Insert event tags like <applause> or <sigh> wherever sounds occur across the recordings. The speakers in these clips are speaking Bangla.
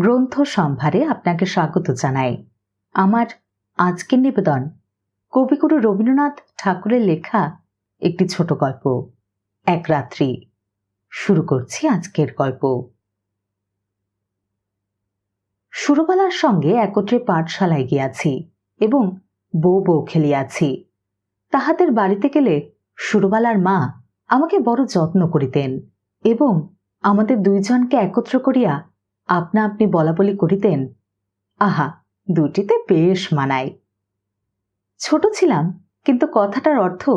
গ্রন্থ সম্ভারে আপনাকে স্বাগত জানাই। আমার আজকের নিবেদন কবিগুরু রবীন্দ্রনাথ ঠাকুরের লেখা একটি ছোট গল্প, এক রাত্রি। শুরু করছি আজকের গল্প। সুরবালার সঙ্গে একত্রে পাঠশালায় গিয়াছি এবং বউ বউ খেলিয়াছি। তাহাদের বাড়িতে গেলে সুরবালার মা আমাকে বড় যত্ন করিতেন এবং আমাদের দুইজনকে একত্র করিয়া আপনা আপনি বলা বলি করিতেন, আহা, দুটিতে বেশ মানায়। ছোট ছিলাম, কিন্তু কথাটার অর্থ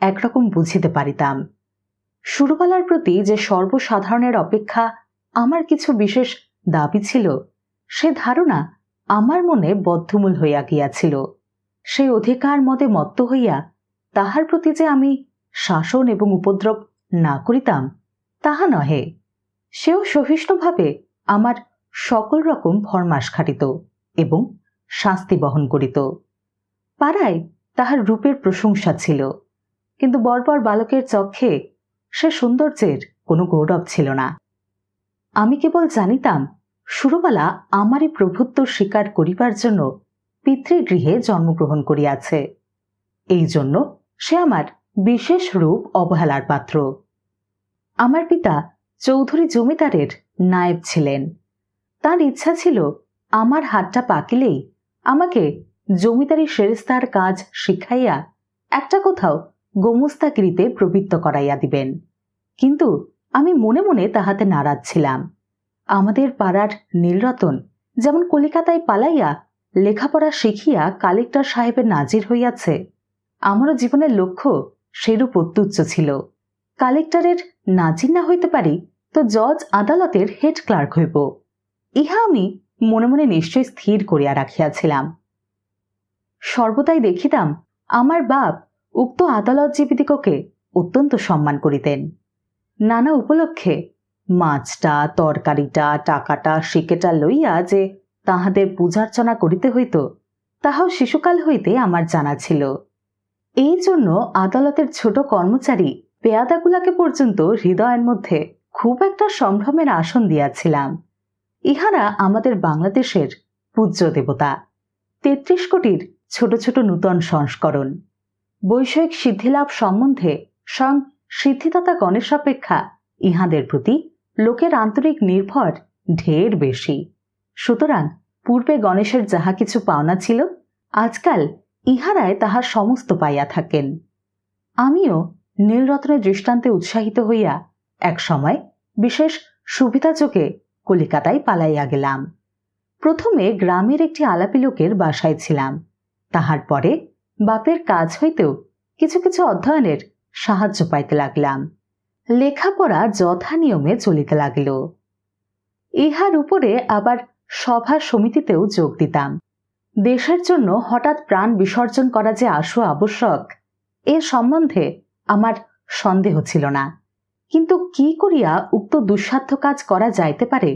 একরকম বুঝিতে পারিতাম। সুরবালার প্রতি যে সর্বসাধারণের অপেক্ষা আমার কিছু বিশেষ দাবি ছিল, সে ধারণা আমার মনে বদ্ধমূল হইয়া গিয়াছিল। সেই অধিকার মতে মত্ত হইয়া তাহার প্রতি যে আমি শাসন এবং উপদ্রব না করিতাম, তাহা নহে। সেও সহিষ্ণুভাবে আমার সকল রকম ফরমাস খাটিত এবং শাস্তি বহন করিত। পাড়ায় তাহার রূপের প্রশংসা ছিল, কিন্তু বর্বর বালকের চক্ষে সে সৌন্দর্যের কোনো গৌরব ছিল না। আমি কেবল জানিতাম সুরবালা আমারই প্রভুত্ব স্বীকার করিবার জন্য পিতৃগৃহে জন্মগ্রহণ করিয়াছে। এই জন্য সে আমার বিশেষ রূপ অবহেলার পাত্র। আমার পিতা চৌধুরী জমিদারের নায়েব ছিলেন। তার ইচ্ছা ছিল, আমার হাতটা পাকিলেই আমাকে জমিদারি সেরেস্তার কাজ শিখাইয়া একটা কোথাও গোমস্তাগিরিতে প্রবৃত্ত করাইয়া দিবেন। কিন্তু আমি মনে মনে তাহাতে নারাজ ছিলাম। আমাদের পাড়ার নীলরতন যেমন কলিকাতায় পালাইয়া লেখাপড়া শিখিয়া কালেক্টর সাহেবের নাজির হইয়াছে, আমারও জীবনের লক্ষ্য সেরূপ অত্যুচ্চ ছিল। কালেক্টরের নাজির না হইতে পারি তো জজ আদালতের হেড ক্লার্ক হইব। ইহা আমি মনে মনে নিশ্চয় স্থির করিয়া রাখিয়াছিলাম। সর্বদাই দেখিতাম আমার বাপ উক্ত আদালতজীবীদিগকে অত্যন্ত সম্মান করিতেন। নানা উপলক্ষে মাছটা, তরকারিটা, টাকাটা, শিকেটা লইয়া যে তাহাদের পূজার্চনা করিতে হইত, তাহাও শিশুকাল হইতে আমার জানা ছিল। এই জন্য আদালতের ছোট কর্মচারী পেয়াদাগুলাকে পর্যন্ত হৃদয়ের মধ্যে খুব একটা সম্ভ্রমের আসন দিয়াছিলাম। ইহারা আমাদের বাংলাদেশের পূজ্য দেবতা। তেত্রিশ কোটির ছোট ছোট নূতন সংস্করণ। বৈষয়িক সিদ্ধিলাভ সম্বন্ধে স্বয়ং সিদ্ধিদাতা গণেশ অপেক্ষা ইহাদের প্রতি লোকের আন্তরিক নির্ভর ঢের বেশি। সুতরাং পূর্বে গণেশের যাহা কিছু পাওনা ছিল, আজকাল ইহারায় তাহার সমস্ত পাইয়া থাকেন। আমিও নীলরত্নের দৃষ্টান্তে উৎসাহিত হইয়া এক সময় বিশেষ সুবিধাযোগে কলিকাতায় পালাইয়া গেলাম। প্রথমে গ্রামের একটি আলাপি লোকের বাসায় ছিলাম। তাহার পরে বাপের কাজ হইতেও কিছু কিছু অধ্যয়নের সাহায্য পাইতে লাগলাম। লেখাপড়া যথা নিয়মে চলিতে লাগিল। ইহার উপরে আবার সভা সমিতিতেও যোগ দিতাম। দেশের জন্য হঠাৎ প্রাণ বিসর্জন করা যে আশু আবশ্যক, এ সম্বন্ধে আমার সন্দেহ ছিল না। কিন্তু কি করিয়া উক্ত দুঃসাধ্য কাজ করা যাইতে পারে,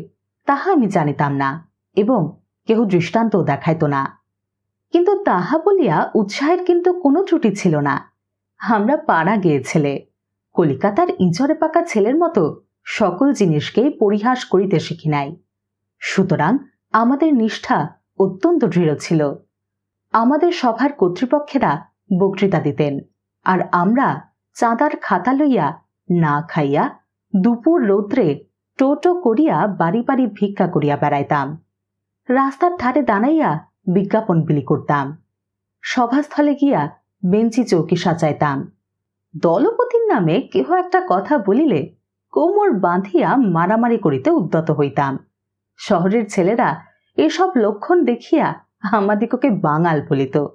তাহা আমি জানিতাম না এবং কেহ দৃষ্টান্ত দেখাইত না। কিন্তু তাহা বলিয়া উৎসাহের কিন্তু কোনো ত্রুটি ছিল না। আমরা পাড়া গিয়েছিলে। কলিকাতার ইঁচড়ে পাকা ছেলের মতো সকল জিনিসকেই পরিহাস করিতে শিখি নাই। সুতরাং আমাদের নিষ্ঠা অত্যন্ত দৃঢ় ছিল। আমাদের সভার কর্তৃপক্ষেরা বক্তৃতা দিতেন, আর আমরা চাঁদার খাতা লইয়া না খাইয়া দুপুর রৌদ্রে টোটো করিয়া বাড়ি বাড়ি ভিক্ষা করিয়া বেড়াইতাম। রাস্তার ধারে দাঁড়াইয়া বিজ্ঞাপন বিলি করতাম। সভাস্থলে গিয়া বেঞ্চি চৌকি সাজাইতাম। দলপতির নামে কেহ একটা কথা বলিলে কোমর বাঁধিয়া মারামারি করিতে উদ্যত হইতাম। শহরের ছেলেরা এসব লক্ষণ দেখিয়া আমাদিগকে বাঙাল বলিত।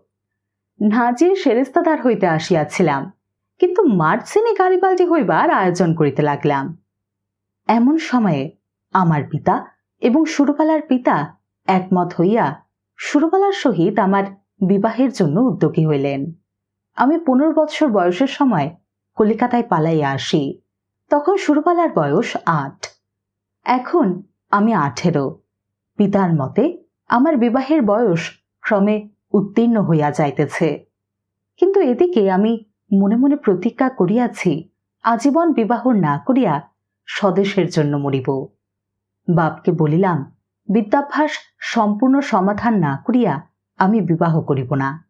নাজির সেরেস্তাদার হইতে আসিয়াছিলাম। কিন্তু মার্চেনে গাড়িবালটি হইবার আয়োজন করিতে লাগলাম। এমন সময়ে আমার পিতা এবং সুরবালার পিতা একমত হইয়া সুরবালার সহিত আমার বিবাহের জন্য উদ্যোগী হইলেন। আমি পনেরো বৎসর বয়সের সময় কলিকাতায় পালাইয়া আসি, তখন সুরবালার বয়স আট। এখন আমি আঠেরো। পিতার মতে আমার বিবাহের বয়স ক্রমে উত্তীর্ণ হইয়া যাইতেছে। কিন্তু এদিকে আমি মনে মনে প্রতিজ্ঞা করিয়াছি, আজীবন বিবাহ না করিয়া স্বদেশের জন্য মরিব। বাপকে বলিলাম, বিদ্যাভ্যাস সম্পূর্ণ সমাধান না করিয়া আমি বিবাহ করিব না।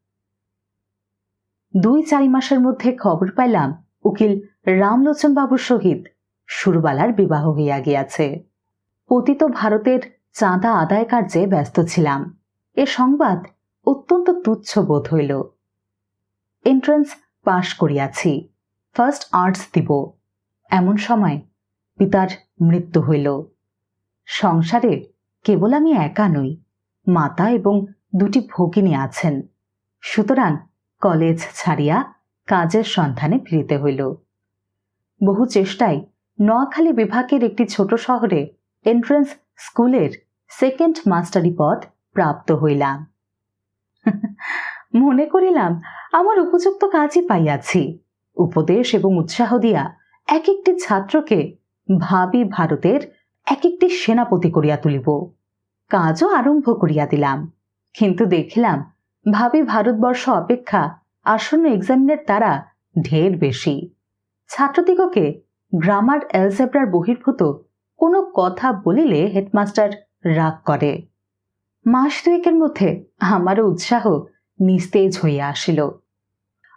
দুই চারি মাসের মধ্যে খবর পাইলাম, উকিল রামলোচন বাবুর সহিত সুরবালার বিবাহ হইয়া গিয়াছে। পতিত ভারতের চাঁদা আদায় কার্যে ব্যস্ত ছিলাম। এ সংবাদ অত্যন্ত তুচ্ছ বোধ হইল। এন্ট্রান্স পাশ করিয়াছি। ফার্স্ট আর্টস দিব। এমন সময় পিতার মৃত্যু হইল। সংসারে কেবল আমি একা নই, মাতা এবং দুটি ভগিনী আছেন। সুতরাং কলেজ ছাড়িয়া কাজের সন্ধানে ফিরিতে হইল। বহু চেষ্টায় নোয়াখালী বিভাগের একটি ছোট শহরে এন্ট্রান্স স্কুলের সেকেন্ড মাস্টারি পদ প্রাপ্ত হইলাম। মনে করিলাম, আমার উপযুক্ত কাজই পাইয়াছি। উপদেশ এবং উৎসাহ দিয়া এক একটি ছাত্রকে ভাবি ভারতের এক একটি সেনাপতি করিয়া তুলিব। কাজও আরম্ভ করিয়া দিলাম। কিন্তু দেখিলাম, ভাবি ভারতবর্ষ অপেক্ষা আসন্ন এক্সামিনের তারা ঢের বেশি। ছাত্রদিগকে গ্রামার অ্যালজেব্রার বহির্ভূত কোনো কথা বলিলে হেডমাস্টার রাগ করে। মাস দুয়েকের মধ্যে আমারও উৎসাহ নিস্তেজ হইয়া আসিল।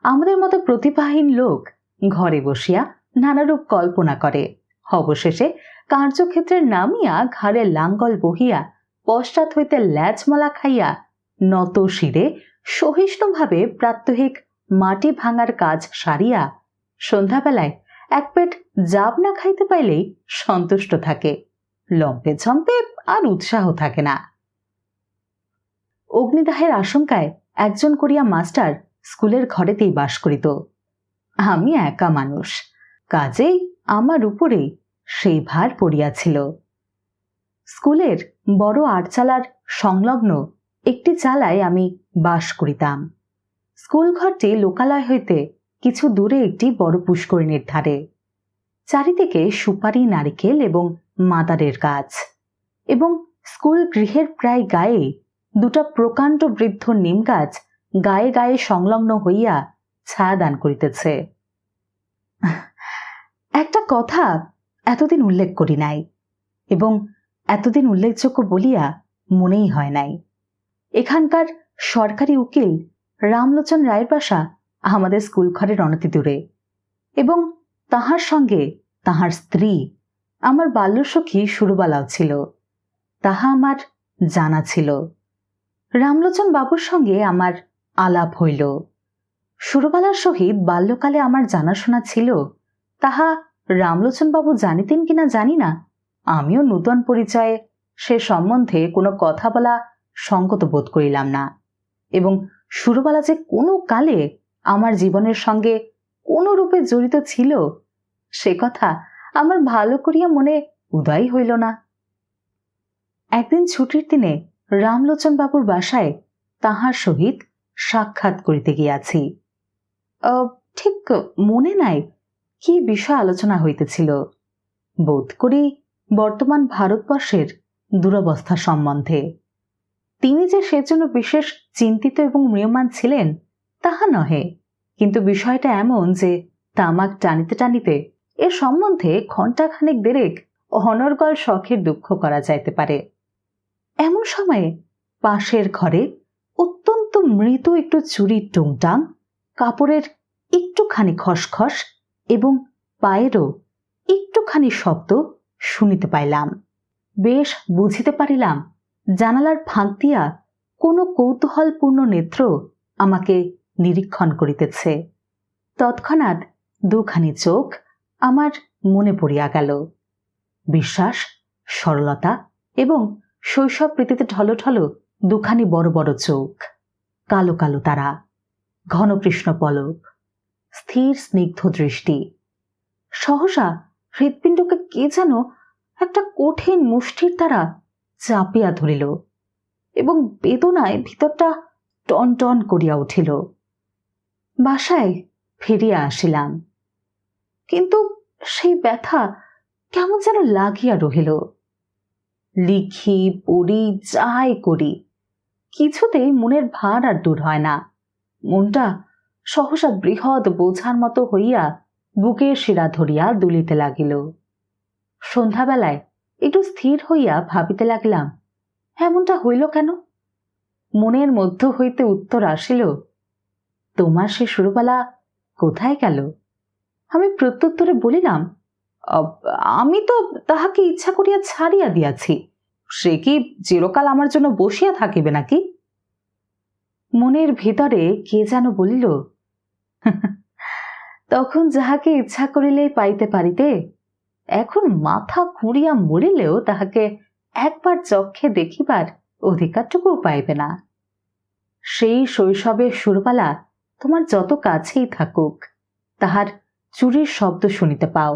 আমাদের মতো প্রতিভাহীন লোক ঘরে বসিয়া নানারূপ কল্পনা করে। অবশেষে কার্যক্ষেত্রের নামিয়া ঘাড়ে লাঙ্গল বহিয়া পশ্চাৎ হইতে ল্যাচমালা খাইয়া নত শিরে সহিষ্ণুভাবে প্রাত্যহিক মাটি ভাঙার কাজ সারিয়া সন্ধ্যাবেলায় এক পেট জাব না খাইতে পাইলেই সন্তুষ্ট থাকে। লম্পে ঝম্পে আর উৎসাহ থাকে না। অগ্নিদাহের আশঙ্কায় একজন করিয়া মাস্টার স্কুলের ঘরেতেই বাস করিত। আমি একা মানুষ, কাজেই আমার উপরেই সেই ভার পড়িয়াছিল। স্কুলের বড় আটচালার সংলগ্ন একটি চালায় আমি বাস করিতাম। স্কুল ঘরটি লোকালয় হইতে কিছু দূরে একটি বড় পুষ্করিণীর ধারে। চারিদিকে সুপারি নারিকেল এবং মাদারের গাছ এবং স্কুল গৃহের প্রায় গায়ে দুটা প্রকাণ্ড বৃদ্ধ নিম গাছ গায়ে গায়ে সংলগ্ন হইয়া ছায়া দান করিতেছে। একটা কথা এতদিন উল্লেখ করি নাই এবং এতদিন উল্লেখযোগ্য বলিয়া মনেই হয় নাই। এখানকার সরকারি উকিল রামলোচন রায়ের বাসা আমাদের স্কুল ঘরের অনতি দূরে এবং তাহার সঙ্গে তাহার স্ত্রী, আমার বাল্যসখী সুরবালাও ছিল, তাহা আমার জানা ছিল। রামলোচন বাবুর সঙ্গে আমার আলাপ হইল। সুরবালার সহিত বাল্যকালে আমার জানাশোনা ছিল, তাহা রামলোচন বাবু জানিতেন কিনা জানি না। আমিও নূতন পরিচয়ে সে সম্বন্ধে কোনো কথা বলা সঙ্গত বোধ করিলাম না। এবং সুরবালা যে কোনো কালে আমার জীবনের সঙ্গে কোনো রূপে জড়িত ছিল, সে কথা আমার ভালো করিয়া মনে উদয় হইল না। একদিন ছুটির দিনে রামলোচন বাবুর বাসায় তাহার সহিত সাক্ষাৎ করিতে গিয়াছি। ঠিক মনে নাই কি বিষয় আলোচনা হইতেছিল। বোধ করি বর্তমান ভারতবর্ষের দুরবস্থা সম্বন্ধে। তিনি যে সেজন্য বিশেষ চিন্তিত এবং ম্রিয়মান ছিলেন, তাহা নহে, কিন্তু বিষয়টা এমন যে তামাক টানিতে টানিতে এ সম্বন্ধে ঘণ্টাখানেক দেরেক অনর্গল শখের দুঃখ করা যাইতে পারে। এমন সময়ে পাশের ঘরে অত্যন্ত মৃত একটু চুরির টুংটাং, কাপড়ের একটুখানি খসখস এবং পায়েরও একটুখানি শব্দ শুনিতে পাইলাম। বেশ বুঝিতে পারিলাম, জানালার ফাঁক দিয়া কোনো কৌতূহলপূর্ণ নেত্র আমাকে নিরীক্ষণ করিতেছে। তৎক্ষণাৎ দুখানি চোখ আমার মনে পড়িয়া গেল। বিশ্বাস, সরলতা এবং শৈশব প্রীতিতে ঢলো ঢলো দুখানি বড় বড় চোখ, কালো কালো তারা ঘনকৃষ্ণ পলক, স্থির স্নিগ্ধ দৃষ্টি। সহসা হৃৎপিণ্ডকে কে যেন একটা কঠিন মুষ্টির দ্বারা চাপিয়া ধরিল এবং বেদনায় ভিতরটা টন টন করিয়া উঠিল। বাসায় ফিরিয়া আসিলাম। কিন্তু সেই ব্যথা কেমন যেন লাগিয়া রহিল। লিখি, পড়ি, যাই করি। কিছুতেই মনের ভার আর দূর হয় না। মনটা সহসা বৃহৎ বোঝার মতো হইয়া বুকের শিরা ধরিয়া দুলিতে লাগিল। সন্ধ্যাবেলায় একটু স্থির হইয়া ভাবিতে লাগলাম, এমনটা হইল কেন? মনের মধ্য হইতে উত্তর আসিল, তোমার সে সুরবালা কোথায় গেল? আমি প্রত্যুত্তরে বলিলাম আমি তো তাহাকে ইচ্ছা করিয়া ছাড়িয়া দিয়াছি। সে কি চিরকাল আমার জন্য বসিয়া থাকিবে নাকি? মনের ভিতরে কে যেন বলিল, তখন যাহাকে ইচ্ছা করিলেই পাইতে পারিতে, এখন মাথা খুঁড়িয়া মরিলেও তাহাকে একবার চক্ষে দেখিবার অধিকারটুকুও পাইবে না। সেই শৈশবে সুরবালা তোমার যত কাছেই থাকুক, তাহার চুরির শব্দ শুনিতে পাও,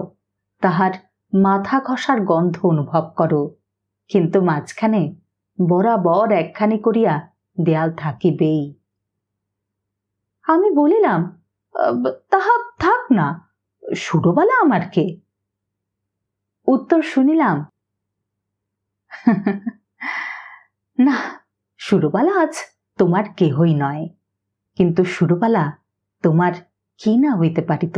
তাহার মাথা ঘষার গন্ধ অনুভব করো কিন্তু মাঝখানে বরাবর একখানি করিয়া দেয়াল থাকিবেই। আমি বলিলাম তাহা থাক না, সুরবালা আমার কে উত্তর শুনিলাম, না, সুরবালা আজ তোমার কেহই নয়, কিন্তু সুরবালা তোমার কি না হইতে পারিত?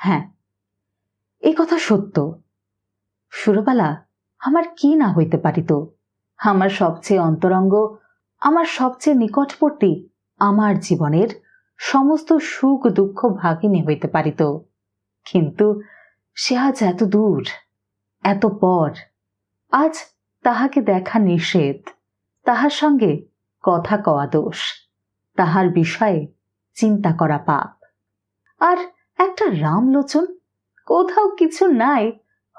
হ্যাঁ এ কথা সত্য। সুরবালা, আমার কি না হইতে পারিত? আমার সবচেয়ে অন্তরঙ্গ, আমার সবচেয়ে নিকটবর্তী, আমার জীবনের সমস্ত সুখ দুঃখ ভাগিনী হইতে পারিত। কিন্তু সে আজ এত দূর, এত পর, আজ তাহাকে দেখা নিষেধ, তাহার সঙ্গে কথা কওয়া দোষ, তাহার বিষয়ে চিন্তা করা পাপ। আর একটা রামলোচন কোথাও কিছু নাই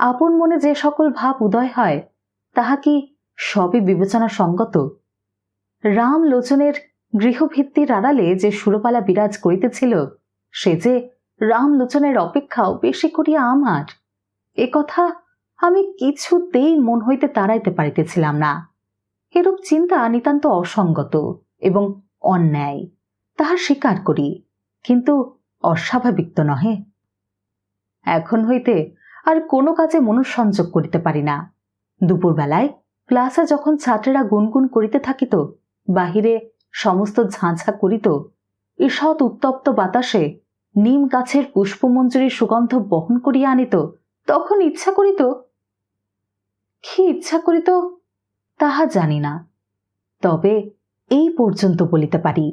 আপন মনে যে সকল ভাব উদয় হয়, তাহা কি সবই বিবেচনা সঙ্গত? রাম লোচনের গৃহভিত্তির আড়ালে যে সুরপালা বিরাজ করিতেছিল, সে যে রাম লোচনের অপেক্ষাও বেশি করিয়া আমার, এ কথা আমি কিছুতেই মন হইতে তাড়াইতে পারিতেছিলাম না। এরূপ চিন্তা নিতান্ত অসঙ্গত এবং অন্যায় তাহা স্বীকার করি, কিন্তু অস্বাভাবিক তো নহে। এখন হইতে আর কোনো কাজে মনঃসংযোগ করিতে পারি না। দুপুরবেলায় ক্লাসে যখন ছাত্রেরা গুনগুন করিতে থাকিত, বাহিরে সমস্ত ঝাঁঝা করিত ঈষৎ উত্তপ্ত বাতাসে নিম গাছের পুষ্পমঞ্জুরির সুগন্ধ বহন করিয়া আনিত, তখন ইচ্ছা করিত, কি ইচ্ছা করিত তাহা জানি না। তবে এই পর্যন্ত বলিতে পারি,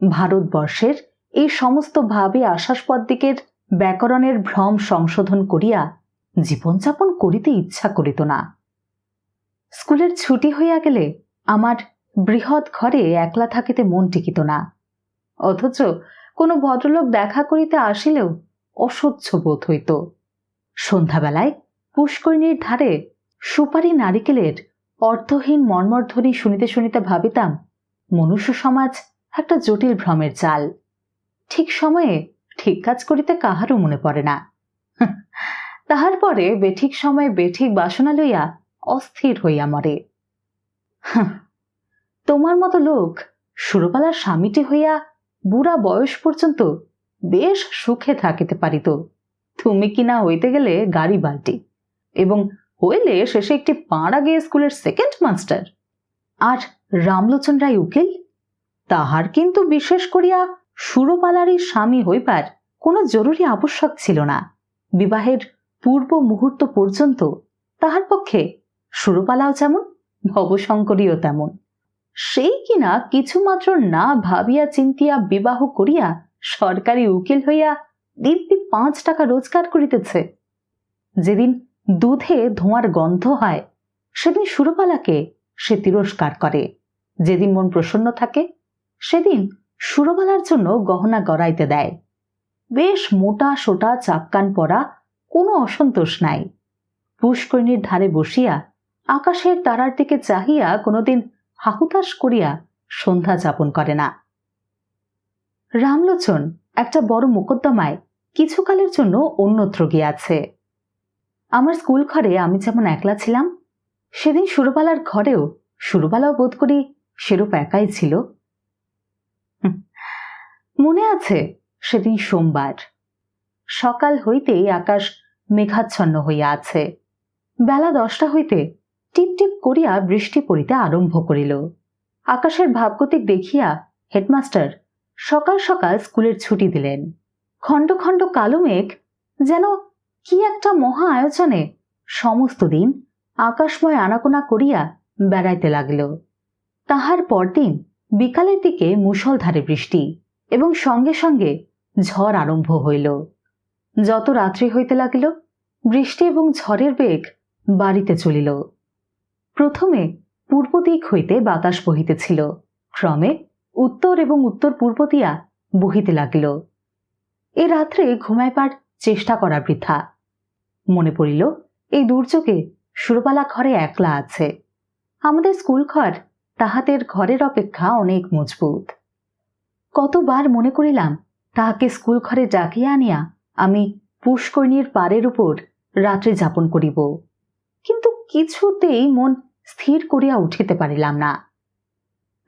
ভারতবর্ষের এই সমস্ত ভাবে আশ্বাসপদ দিকের ব্যাকরণের ভ্রম সংশোধন করিয়া জীবনযাপন করিতে ইচ্ছা করিত না। স্কুলের ছুটি হইয়া গেলে আমার বৃহৎ ঘরে একলা থাকিতে মন টিকিত না। অথচ কোনো ভদ্রলোক দেখা করিতে আসিলেও অসহ্য বোধ হইত। সন্ধ্যাবেলায় পুষ্করিণীর ধারে সুপারি নারিকেলের অর্থহীন মর্মরধ্বনি শুনিতে শুনিতে ভাবিতাম, মনুষ্য সমাজ একটা জটিল ভ্রমের চাল ঠিক সময়ে ঠিক কাজ করিতে কাহারও মনে পড়ে না। তাহার পরে বেঠিক সময়ে বেঠিক বাসনা লইয়া অস্থির হইয়া মরে। তোমার মতো লোক সুরবালার স্বামীটি হইয়া বুড়া বয়স পর্যন্ত বেশ সুখে থাকিতে পারিত। তুমি কিনা হইতে গেলে গাড়ি বাল্টি এবং হইলে শেষে একটি পাড়া গিয়ে স্কুলের সেকেন্ড মাস্টার। আর রামলোচন রায় উকিল? তাহার কিন্তু বিশেষ করিয়া সুরবালারই স্বামী হইবার কোনো জরুরি আবশ্যক ছিল না। বিবাহের পূর্ব মুহূর্ত পর্যন্ত তাহার পক্ষে সুরবালাও যেমন, ভবশঙ্করীও তেমন। সেই কিনা কিছুমাত্র না ভাবিয়া চিন্তিয়া বিবাহ করিয়া সরকারি উকিল হইয়া দিব্যি পাঁচ টাকা রোজগার করিতেছে। যেদিন দুধে ধোঁয়ার গন্ধ হয়, সেদিন সুরবালাকে সে তিরস্কার করে। যেদিন মন প্রসন্ন থাকে, সেদিন সুরবালার জন্য গহনা গড়াইতে দেয়। বেশ মোটা সোটা চাপকান পরা কোনো অসন্তোষ নাই। পুষ্করিণীর ধারে বসিয়া আকাশের তারার দিকে চাহিয়া কোনোদিন হাহুতাস করিয়া সন্ধ্যা যাপন করে না। রামলোচন একটা বড় মোকদ্দমায় কিছুকালের জন্য অন্যত্র গিয়াছে। আমার স্কুল ঘরে আমি যেমন একলা ছিলাম, সেদিন সুরবালার ঘরেও সুরবালাও বোধ করি সেরূপ একাই ছিল। মনে আছে সেদিন সোমবার। সকাল হইতেই আকাশ মেঘাচ্ছন্ন হইয়া আছে। বেলা দশটা হইতে টিপ টিপ করিয়া বৃষ্টি পড়িতে আরম্ভ করিল। আকাশের ভাবগতিক দেখিয়া হেডমাস্টার সকাল সকাল স্কুলের ছুটি দিলেন। খণ্ড খণ্ড কালো মেঘ যেন কি একটা মহা আয়োজনে সমস্ত দিন আকাশময় আনাকোনা করিয়া বেড়াইতে লাগিল। তাহার পরদিন বিকালের দিকে মুষলধারে বৃষ্টি এবং সঙ্গে সঙ্গে ঝড় আরম্ভ হইল। যত রাত্রি হইতে লাগিল বৃষ্টি এবং ঝড়ের বেগ বাড়িতে চলিল। প্রথমে পূর্ব দিক হইতে বাতাস বহিতেছিল। ক্রমে উত্তর এবং উত্তর পূর্ব দিয়া বহিতে লাগিল। এ রাত্রে ঘুমাইবার চেষ্টা করা বৃথা। মনে পড়িল, এই দুর্যোগে সুরবালা ঘরে একলা আছে। আমাদের স্কুল ঘর তাহাদের ঘরের অপেক্ষা অনেক মজবুত। কতবার মনে করিলাম, তাহাকে স্কুল ঘরে ডাকিয়া আনিয়া আমি পুষ্করণীর পাড়ের উপর রাত্রি যাপন করিব। কিন্তু কিছুতেই মন স্থির করিয়া উঠিতে পারিলাম না।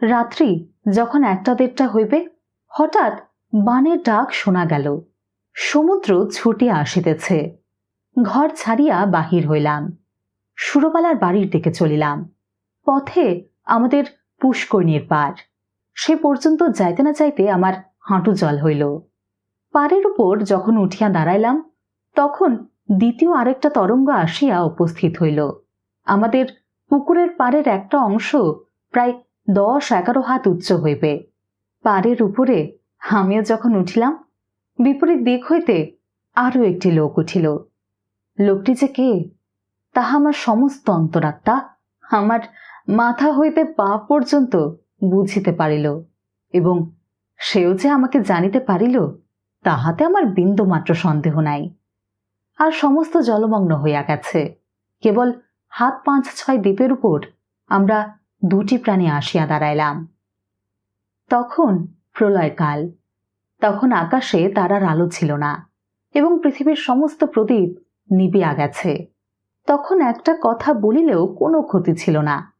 রাত্রি যখন একটা দেড়টা হইবে, হঠাৎ বানের ডাক শোনা গেল। সমুদ্র ছুটিয়া আসিতেছে। ঘর ছাড়িয়া বাহির হইলাম। সুরবালার বাড়ির দিকে চলিলাম। পথে আমাদের পুষ্করণীর পার। সে পর্যন্ত যাইতে না যাইতে আমার হাঁটু জল হইল। পাড়ের উপর যখন উঠিয়া দাঁড়াইলাম, তখন দ্বিতীয় আরেকটা তরঙ্গ আসিয়া উপস্থিত হইল। আমাদের পুকুরের পাড়ের একটা অংশ প্রায় দশ এগারো হাত উচ্চ হইবে। পাড়ের উপরে আমিও যখন উঠিলাম, বিপরীত দিক হইতে আরও একটি লোক উঠিল। লোকটি যে কে, তাহা আমার সমস্ত অন্তরাত্মা আমার মাথা হইতে পা পর্যন্ত বুঝিতে পারিল এবং সেও যে আমাকে জানিতে পারিল, তাহাতে আমার বিন্দু মাত্র সন্দেহ নাই। আর সমস্ত জলমগ্ন হইয়া গেছে। কেবল হাত পাঁচ ছয় দ্বীপের উপর আমরা দুটি প্রাণী আসিয়া দাঁড়াইলাম। তখন প্রলয়কাল, তখন আকাশে তারার আলো ছিল না এবং পৃথিবীর সমস্ত প্রদীপ নিবিয়া গেছে। তখন একটা কথা বলিলেও কোনো ক্ষতি ছিল না।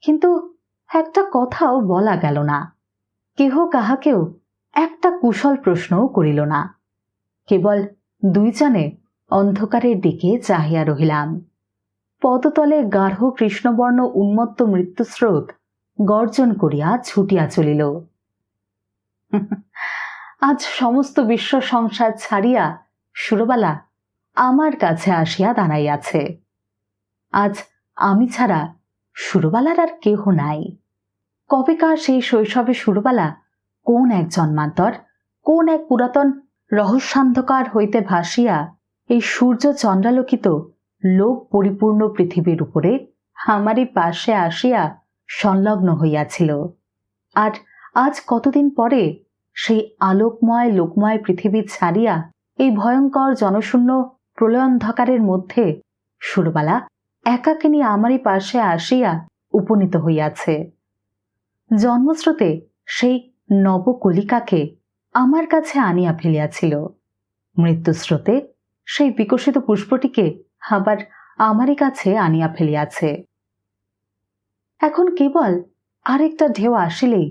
কিন্তু একটা কথাও বলা গেল না। কেহ কাহাকেও একটা কুশল প্রশ্নও করিল না। কেবল দুইজনে অন্ধকারের দিকে চাহিয়া রহিলাম। পদতলে গাঢ় কৃষ্ণবর্ণ উন্মত্ত মৃত্যুস্রোত গর্জন করিয়া ছুটিয়া চলিল। <laughs> আজ সমস্ত বিশ্ব সংসার ছাড়িয়া সুরবালা আমার কাছে আসিয়া দাঁড়াইয়াছে। আজ আমি ছাড়া সুরবালার আর কেহ নাই। কবেকার সেই শৈশবে সুরবালা কোন এক জন্মান্তর, কোন এক পুরাতন রহস্যান্ধকার হইতে ভাসিয়া এই সূর্য চন্দ্রালোকিত লোক পরিপূর্ণ পৃথিবীর উপরে আমারই পাশে আসিয়া সংলগ্ন হইয়াছিল। আর আজ কতদিন পরে সেই আলোকময়, লোকময় পৃথিবী ছাড়িয়া এই ভয়ঙ্কর জনশূন্য প্রলয়ন্ধকারের মধ্যে সুরবালা একাকিনী আমারই পাশে আসিয়া উপনীত হইয়াছে। জন্মস্রোতে সেই নবকলিকাকে আমার কাছে আনিয়া ফেলিয়াছিল। মৃত্যুস্রোতে সেই বিকশিত পুষ্পটিকে আবার আমারই কাছে আনিয়া ফেলিয়াছে। এখন কেবল আরেকটা ঢেউ আসিলেই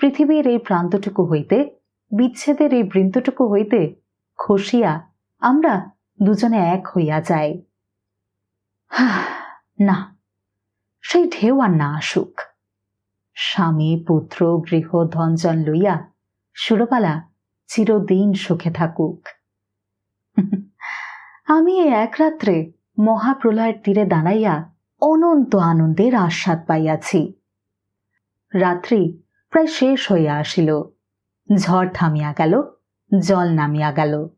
পৃথিবীর এই প্রান্তটুকু হইতে, বিচ্ছেদের এই বৃন্তটুকু হইতে খসিয়া আমরা দুজনে এক হইয়া যাই। না, সেই ঢেউ আর না আসুক। স্বামী, পুত্র, গৃহ, ধনজন লইয়া সুরবালা চিরদিন সুখে থাকুক। আমি এই এক রাত্রে মহাপ্রলয়ের তীরে দাঁড়াইয়া অনন্ত আনন্দের আস্বাদ পাইয়াছি। রাত্রি প্রায় শেষ হইয়া আসিল। ঝড় থামিয়া গেল, জল নামিয়া গেল।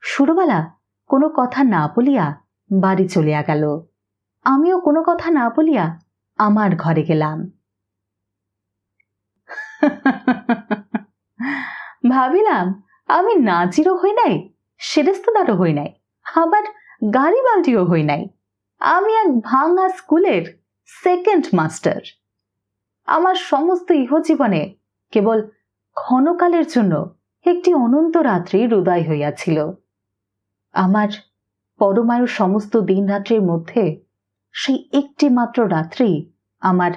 সুরবালা কোনো কথা না বলিয়া বাড়ি চলিয়া গেল। আমিও কোনো কথা না বলিয়া আমার ঘরে গেলাম। ভাবিলাম, আমি নাজিরও হই নাই, সেরেস্তাদারও হই নাই। আবার গাড়ি বালতিও হই নাই। আমি এক ভাঙা স্কুলের সেকেন্ড মাস্টার আমার সমস্ত ইহজীবনে কেবল ক্ষণকালের জন্য একটি অনন্ত রাত্রি উদয় হইয়াছিল। আমার পরমায়ু সমস্ত দিন রাত্রির মধ্যে সেই একটি মাত্র রাত্রি আমার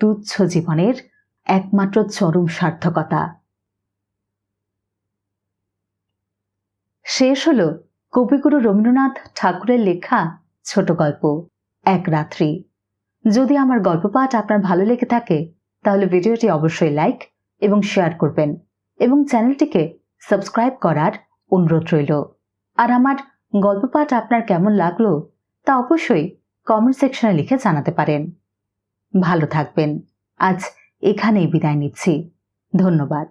তুচ্ছ জীবনের একমাত্র চরম সার্থকতা। শেষ হলো কবিগুরু রবীন্দ্রনাথ ঠাকুরের লেখা ছোট গল্প, এক রাত্রি। যদি আমার গল্প পাঠ আপনার ভালো লেগে থাকে, তাহলে ভিডিওটি অবশ্যই লাইক এবং শেয়ার করবেন এবং চ্যানেলটিকে সাবস্ক্রাইব করার অনুরোধ রইল। আর আমার গল্প পাঠ আপনার কেমন লাগল, তা অবশ্যই কমেন্ট সেকশনে লিখে জানাতে পারেন। ভালো থাকবেন। আজ এখানেই বিদায় নিচ্ছি। ধন্যবাদ।